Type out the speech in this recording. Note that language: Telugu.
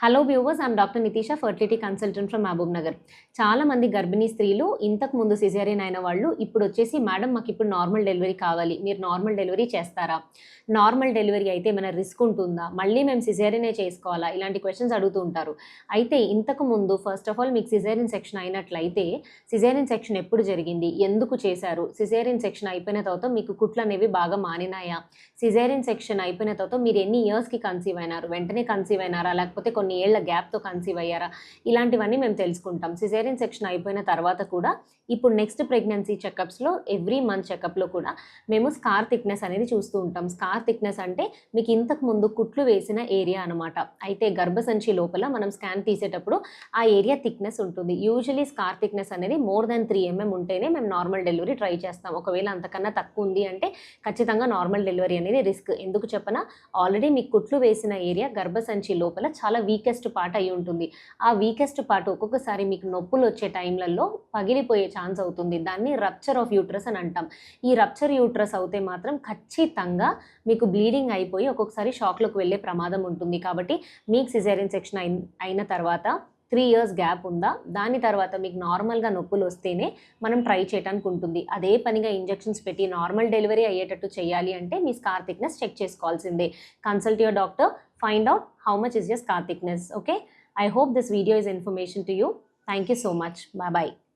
Hello viewers I'm doctor Nitisha fertility consultant from Mahabubnagar చాలా మంది గర్భిణీ స్త్రీలు ఇంతకు ముందు సిజేరియన్ అయిన వాళ్ళు ఇప్పుడు వచ్చేసి మేడం మాకు ఇప్పుడు నార్మల్ డెలివరీ కావాలి. మీరు నార్మల్ డెలివరీ చేస్తారా? నార్మల్ డెలివరీ అయితే ఏమైనా రిస్క్ ఉంటుందా? మళ్ళీ మేము సిజేరియనే చేసుకోవాలా? ఇలాంటి క్వశ్చన్స్ అడుగుతూ ఉంటారు. అయితే ఇంతకు ముందు ఫస్ట్ ఆఫ్ ఆల్ మీకు సిజేరియన్ సెక్షన్ అయినట్లయితే సిజేరియన్ సెక్షన్ ఎప్పుడు జరిగింది? ఎందుకు చేశారు? సిజేరియన్ సెక్షన్ అయిపోయిన తర్వాత మీకు కుట్లు అనేవి బాగా మానినాయా? సిజేరియన్ సెక్షన్ అయిపోయిన తర్వాత మీరు ఎన్ని ఇయర్స్కి కన్సీవ్ అయినారు? వెంటనే కన్సీవ్ అయినారా? లేకపోతే కొన్ని ఏళ్ళ గ్యాప్తో కన్సీవ్ అయ్యారా? ఇలాంటివన్నీ మేము తెలుసుకుంటాం. సిజేరియన్ సెక్షన్ అయిపోయిన తర్వాత కూడా ఇప్పుడు నెక్స్ట్ ప్రెగ్నెన్సీ చెకప్స్లో ఎవ్రీ మంత్ చెకప్లో కూడా మేము స్కార్ థిక్నెస్ అనేది చూస్తూ ఉంటాం. స్కార్ థిక్నెస్ అంటే మీకు ఇంతకు ముందు కుట్లు వేసిన ఏరియా అనమాట అయితే గర్భసంచి లోపల మనం స్కాన్ తీసేటప్పుడు ఆ ఏరియా థిక్నెస్ ఉంటుంది. యూజువలీ స్కార్ థిక్నెస్ అనేది మోర్ దెన్ త్రీ ఎంఎం ఉంటేనే మేము నార్మల్ డెలివరీ ట్రై చేస్తాం. ఒకవేళ అంతకన్నా తక్కువ ఉంది అంటే ఖచ్చితంగా నార్మల్ డెలివరీ అనేది రిస్క్ ఎందుకు చెప్పనా? ఆల్రెడీ మీకు కుట్లు వేసిన ఏరియా గర్భసంచి లోపల చాలా వీకెస్ట్ పార్ట్ అయి ఉంటుంది. ఆ వీకెస్ట్ పార్ట్ ఒక్కొక్కసారి మీకు నొప్పులు వచ్చే టైంలలో పగిలిపోయే ఛాన్స్ అవుతుంది. దాన్ని రప్చర్ ఆఫ్ యూట్రస్ అని అంటాం. ఈ రప్చర్ యూట్రస్ అవుతే మాత్రం ఖచ్చితంగా మీకు బ్లీడింగ్ అయిపోయి ఒక్కొక్కసారి షాక్లోకి వెళ్ళే ప్రమాదం ఉంటుంది. కాబట్టి మీకు సిజేరియన్ సెక్షన్ అయిన అయిన తర్వాత త్రీ ఇయర్స్ గ్యాప్ ఉందా? దాని తర్వాత మీకు నార్మల్గా నొప్పులు వస్తేనే మనం ట్రై చేయడానికి ఉంటుంది. అదే పనిగా ఇంజెక్షన్స్ పెట్టి నార్మల్ డెలివరీ అయ్యేటట్టు చేయాలి అంటే మీ స్కార్ థిక్నెస్ చెక్ చేసుకోవాల్సిందే. Consult your doctor find out how much is your scar thickness okay? I hope this video is information to you. Thank you so much. Bye bye